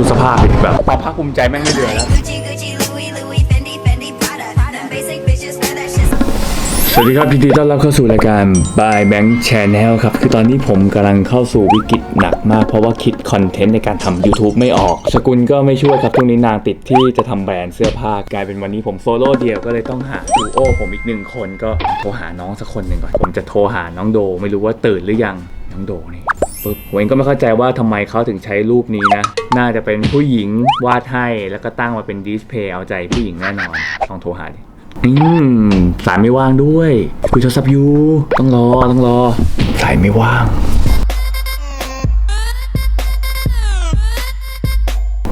ดูสภาพดิแบบความภาคภูมิใจแม่งไม่เหลือแล้ว Gucci, Gucci, Louis, Louis, Fendi, Fendi, Prada. Them basic bitches wear that shit. สวัสดีครับยินดีต้อนรับเข้าสู่รายการ By Bank Channel ครับ คือตอนนี้ผมกำลังเข้าสู่วิกฤตหนักมาก เพราะว่าคิดคอนเทนต์ในการทำ YouTube ไม่ออก สกุลก็ไม่ช่วยครับช่วงนี้นางติดที่จะทำแบรนด์เสื้อผ้ากลายเป็นวันนี้ผมโซโล่เดียวก็เลยต้องหาดูโอผมอีกหนึ่งคนก็โทรหาน้องสักคนหนึ่งก่อน ผมจะโทรหาน้องโด ไม่รู้ว่าตื่นหรือยังน้องโดนี่ ปุ๊บผมเองก็ไม่เข้าใจว่าทำไมเขาถึงใช้รูปนี้นะ น่าจะเป็นผู้หญิงวาดให้แล้วก็ตั้งมาเป็นดิสเพย์เอาใจผู้หญิงแน่นอนลองโทรหาดิอืมสายไม่ว่างด้วยคุยโทรศัพท์อยู่ต้องรอต้องรอสายไม่ว่าง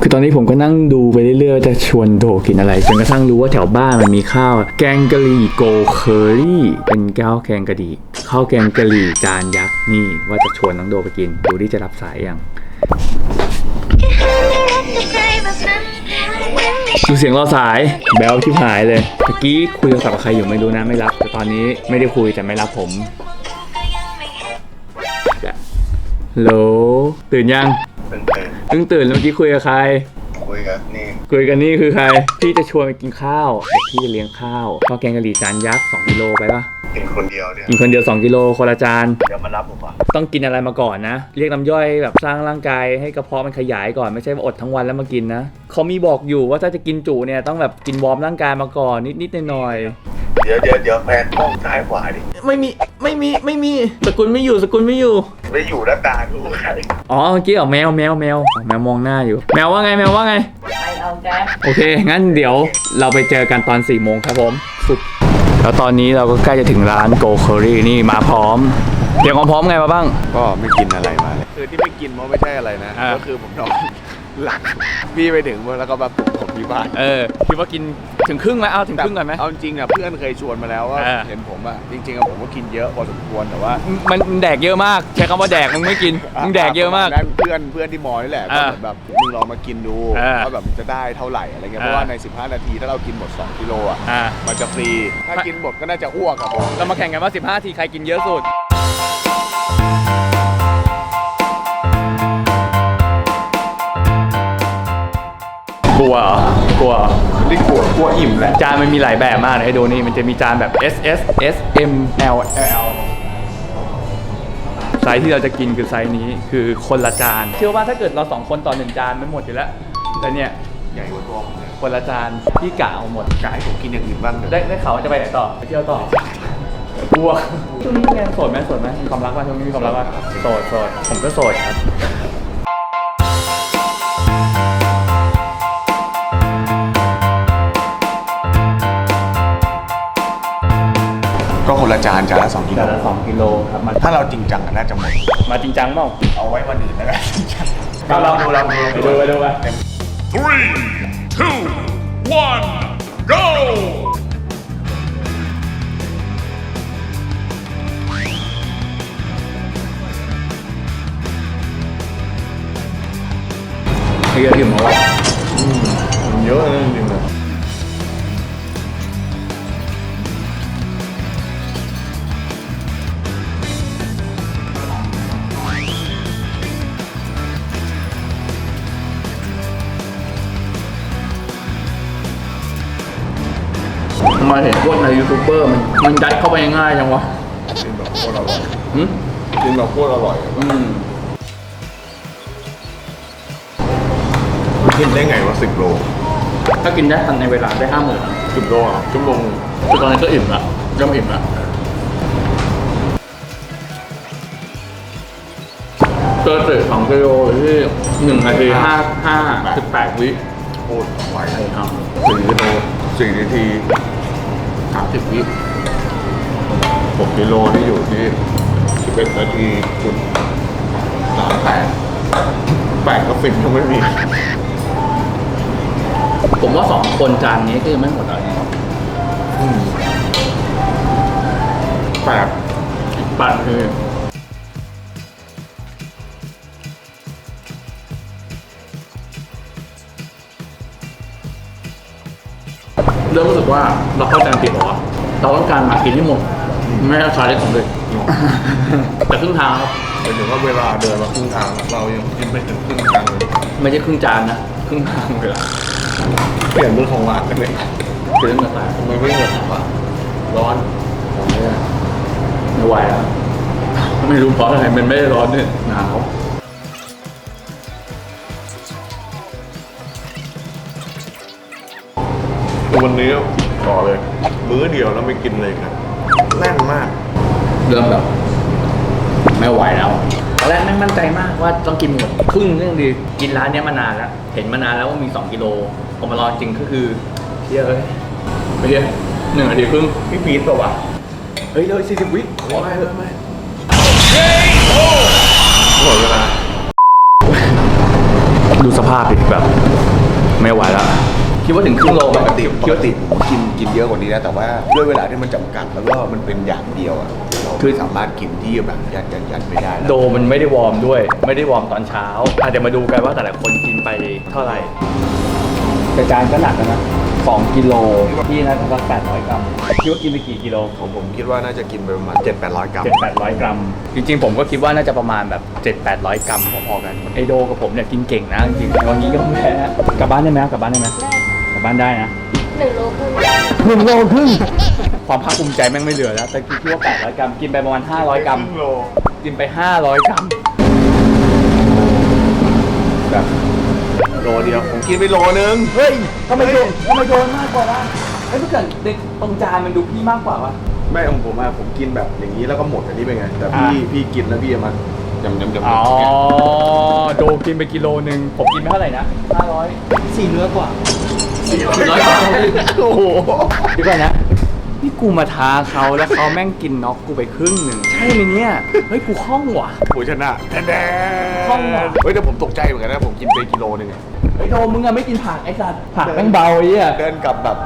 คือตอนนี้ผมก็นั่งดูไปเรื่อยๆจะชวนโดกินอะไรจนกระทั่งรู้ว่าแถวบ้านมันมีข้าว แกงกะหรี่โกเคอรี่เป็นข้าวแกงกะหรี่ข้าวแกงกะหรี่จานยักษ์นี่ว่าจะชวนน้องโดไปกินดูที่จะรับสายยังดูเสียงรอสายแบลชิบหายเลยตะกี้คุยโทรศัพท์กับใครอยู่ไม่รู้นะไม่รับ แต่ตอนนี้ไม่ได้คุยแต่ไม่รับผมฮัลโหลตื่นยัง เป็นตื่นเพิ่งตื่นแล้วเมื่อกี้คุยกับใคร คุยกับนี่คุยกันนี่คือใคร พี่จะชวนไปกินข้าวเดี๋ยวพี่จะเลี้ยงข้าวข้าวแกงกะหรี่จานยักษ์2กิโลไปปะกินคนเดียวเนี่ยกินคนเดียว 2กิโลคนละจาน เดี๋ยวมารับผมอะต้องกินอะไรมาก่อนนะ เรียกน้ำย่อยแบบสร้างร่างกายให้กระเพาะมันขยายก่อนไม่ใช่ว่าอดทั้งวันแล้วมากินนะเขามีบอกอยู่ว่าถ้าจะกินจุเนี่ยต้องแบบกินวอร์มร่างกายมาก่อนนิดๆหน่อยๆเดี๋ยวเดี๋ยวเดี๋ยวแพนกล้องซ้ายขวาดิ ไม่มีไม่มีไม่มีสกุลไม่อยู่สกุลไม่อยู่ ไม่อยู่แล้วตาดูใครอ๋อเมื่อกี้เหรอแมวแมวแมวอ๋อแมวมองหน้าอยู่ แมวว่าไงแมวว่าไง ไปเอาแก๊สโอเค งั้นเดี๋ยวเราไปเจอกันตอน4ี่โมงครับผมสุด แล้วตอนนี้เราก็ใกล้จะถึงร้านโกเคอรี่นี่มาพร้อม เตรียมความพร้อมไงมาบ้าง ก็ไม่กินอะไรมาเลยคือที่ไม่กินเพราะไม่ใช่อะไรนะอ่าก็คือผมนอน หลับพี่ไปถึงแล้วก็มาปลุกผมที่บ้านเออคิดว่ากินถึงครึ่งไหมเอาถึงครึ่งก่อนไหม เอาจริงๆอะเพื่อนเคยชวนมาแล้วว่าอ่าเห็นผมอะจริงๆอะผมก็กินเยอะพอสมควรแต่ว่ามันมันแดกเยอะมาก ใช้คำว่าแดกมึงไม่กินมึงแดกเยอะมาก นั้นเพื่อนเพื่อนที่มอนี่แหละก็อ่าเหมือนแบบมึงลองมากินดูอ่าว่าแบบมันจะได้เท่าไหร่อะไรเงี้ยอ่าเพราะว่าใน 15 นาทีถ้าเรากินหมด 2 กิโลอะอ่ามันจะฟรีถ้ากินหมดก็น่าจะอ้วกอะผมเรามาแข่งกันว่า 15 ทีใครกินเยอะสุด ลัวเหรอกลัวเหรอนี่กลัวกลัวอิ่มแหละจานมันมีหลายแบบมากนะให้ดูนี่มันจะมีจานแบบ S S S M L L ไซส์ที่เราจะกินคือไซส์นี้คือคนละจาน เชื่อว่าถ้าเกิดเราสองคนต่อหนึ่งจานไม่หมดอยู่แล้วแต่เนี่ยใหญ่กว่าตัวผมเนี่ยคนละจานพี่กะเอาหมด กายผมกินอย่างอื่นบ้างเถอะได้ได้ข่าวว่าจะไปไหนต่อไปเที่ยวต่อกลัวช่วงนี้แงโสดไหมโสดไหมมีความรักป่ะช่วงนี้มีความรักป่ะโสดโสดผมก็โสดครับ คนละจานจานละ2กิโลจานละสองกิโลครับมาถ้าเราจริงจังอะน่าจะหมดมาจริงจังเปล่าเอาไว้วันอื่นแล้วกันเราลองดูลองดูไปดูไปดูไป Three, two, one, go! เยอะอยู่มั้งวะเยอะนะจริง เห็นพวกในยูทูบเบอร์มันมันยัดเข้าไปง่ายจังวะกินแบบโคตรอร่อยหึกินแบบโคตรอร่อยอืมกินได้ไงวะสิบโลถ้ากินได้ทันในเวลาได้ห้าหมื่นสิบโลอะชั่วโมงคือตอนนี้ก็อิ่มละเริ่มอิ่มละเจอเสร็จสองกิโลที่หนึ่งนาทีห้าห้าสิบแปดวิโคตรไวใช่ครับสี่กิโลสี่นาที สามสิบวิหกกิโลที่อยู่ที่สิบเอ็ดนาทีจุดสามแปดแปดก็ฟินยังไม่มี ผมว่าสองคนจานนี้ก็ยังไม่หมดอะไรแปดปั่นคือ เราเข้าใจผิดเหรอวะเราต้องการมากินให้หมดไม่ให้ชาเล็กสำเร็จแต่ครึ่งทางครับหมายถึงว่าเวลาเดินมาครึ่งทางเรายังกินไปถึงครึ่งทางเลยไม่ใช่ครึ่งจานนะครึ่งทางเวลาเปลี่ยนเป็นของหวานกันเลยเดินมาตาทำไมไม่เหมือนวะร้อนไม่ไหวแล้วไม่รู้เพราะอะไรมันไม่ได้ร้อนเนี่ยหนาววันนี้ ต่อเลย มื้อเดียวแล้วไม่กินเลยนะแน่นมาก เริ่มแบบไม่ไหวแล้วตอนแรกแม่งมั่นใจมากว่าต้องกินหมดครึ่งเรื่องดีกินร้านเนี้ยมานานแล้วเห็นมานานแล้วว่ามี 2 กิโลพอมาลองจริงก็คือเที่ยเอ้ยไม่ใช่หนึ่งนาทีครึ่งพี่พีทเปล่าวะเฮ้ยเลยสี่สิบวิไม่ไม่ไม่หมดเวลาดูสภาพดิแบบ ไม่ไหวแล้ว คิดว่าถึงครึ่งโลไหมปกติปกติผมกินกินเยอะกว่านี้นะแต่ว่าด้วยเวลาที่มันจำกัดแล้วก็มันเป็นอย่างเดียวอะเราคือสามารถกินที่แบบยัดยัดยัดไม่ได้แล้วโดมันไม่ได้วอร์มด้วย ไม่ได้วอร์มตอนเช้าอาจจะเดี๋ยวมาดูกันว่าแต่ละคนกินไปเท่าไหร่ แต่จานก็หนักนะสองกิโลพี่นะสักแปดร้อยกรัมคิดว่ากินไปกี่กิโลผมผมคิดว่าน่าจะกินไปประมาณ7 8 0 0กรัมเจ็ดแปดร้อยกรัม จริงๆ ผมก็คิดว่าน่าจะประมาณแบบเจ็ดแปดร้อยกรัมพอๆกันไอโดกับผมเนี่ยกินเก่งนะจริงๆวันนี้ก็แพ้กลับบ้านได้ไหมกลับบ้านได้ไหมก ลับบ้านได้นะหนึ่งโลครึ่งหนึ่งโลครึ่งความภาคภูมิใจแม่งไม่เหลือแล้วแต่คิดว่าแปดร้อยกรัม กินไปประมาณห้าร้อยกรัมครึ่งโลกินไปห้าร้อยกรัมแบบโลเดียว ผมกินไปโลนึง เฮ้ยทำไมโดนทำไมโดนมากกว่าล่ะไอ้ยถ้าเกิดในตรงจานมันดูพี่มากกว่าวะไม่ของผมอะผมกินแบบอย่างนี้แล้วก็หมดอันนี้เป็นไง แต่พี่อะพี่กินแล้วพี่เอามายำยำยำอ๋อยำโดกินไปกิโลหนึ่งผมกินไปเท่าไหร่นะห้าร้อยสี่เนื้อกว่าสี่ ร้อยร้อยกว่าโอ้โหเดี๋ยวก่อนนะ นี่กูมาท้าเขาแล้วเขาแม่งกินน็อกกูไปครึ่งหนึ่งใช่ไหมเนี่ย เฮ้ยกูคล่องว่ะ ผู้ชนะแท้แท้คล่องอะเฮ้ยแต่ผมตกใจเหมือนกันนะผมกินไปกิโลนึงอะไอ้โดมึงอะไม่กินผักไอ้สัตว์ผักแม่งเบาไอ้เหี้ย เดินกลับแบบ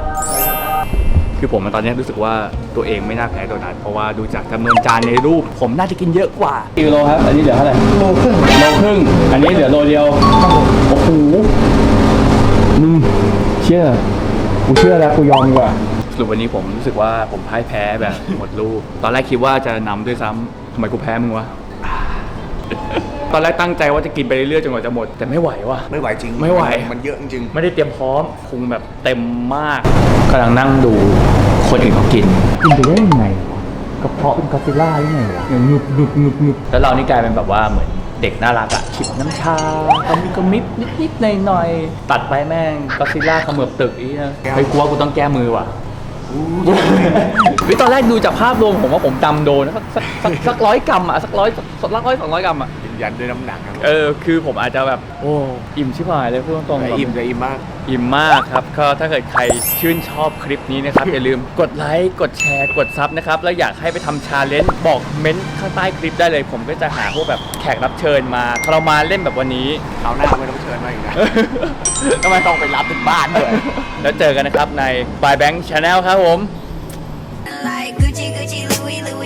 คือผมตอนนี้รู้สึกว่าตัวเองไม่น่าแพ้โดนัทเพราะว่าดูจากจำนวนจานในรูป ผมน่าจะกินเยอะกว่ากิโลครับ อันนี้เหลือเท่าไหร่โลครึ่งโลครึ่ง อันนี้เหลือโลเดียว โอ้โหมึงเชื่อกูเชื่อแล้วกูยอมดีกว่า สรุปวันนี้ผมรู้สึกว่าผมพ่ายแพ้แบบหมดรูปตอนแรกคิดว่าจะนำด้วยซ้ำทำไมกูแพ้มึงวะ ตอนแรกตั้งใจว่าจะกินไปเรื่อยๆจนกว่าจะหมด แต่ไม่ไหวว่ะ ไม่ไหวจริงไม่ไหว มันเยอะจริง ไม่ได้เตรียมพร้อมพุงแบบเต็มมากกำลังนั่งดูคนอื่นเขากิน กินไปได้ยังไงวะกระเพาะเป็นกอซิล่าหรือไงวะหนุบหนุบหนุบหนุบแล้วเรานี่กลายเป็นแบบว่าเหมือน เด็กน่ารักอะชิบน้ำชาตะมิกระมิบนิดนิดหน่อยหน่อยๆตัดไปแม่งกอซิล่าเขมือบตึกอีนะเฮ้ยกูว่ากูต้องแก้มือว่ะวิตอนแรกดูจากภาพรวมผมว่าผมจำโดนสักสักสักสักร้อยกรัมอะสักร้อยสักร้อยสองร้อยกรัมอะๆ ยืนยันด้วยน้ำหนักครับเออคือผมอาจจะแบบโอ้อิ่มชิบหายเลยพูดตรงๆแต่แบบ อิ่มแต่อิ่มมาก อิ่มมากครับก็ถ้าเกิดใครชื่นชอบคลิปนี้นะครับ อย่าลืมกดไลค์กดแชร์กดซับนะครับ แล้วอยากให้ไปทำชาเลนจ์บอกเม้นต์ข้างใต้คลิปได้เลย ผมก็จะหาพวกแบบแขกรับเชิญมาทรมานเล่นแบบวันนี้ คราวหน้าไม่ต้องเชิญมาอีกนะทำไมต้องไปรับถึงบ้านด้วย แล้วเจอกันนะครับใน By Bank Channel ครับผม Like Gucci, Gucci, Louis, Louis.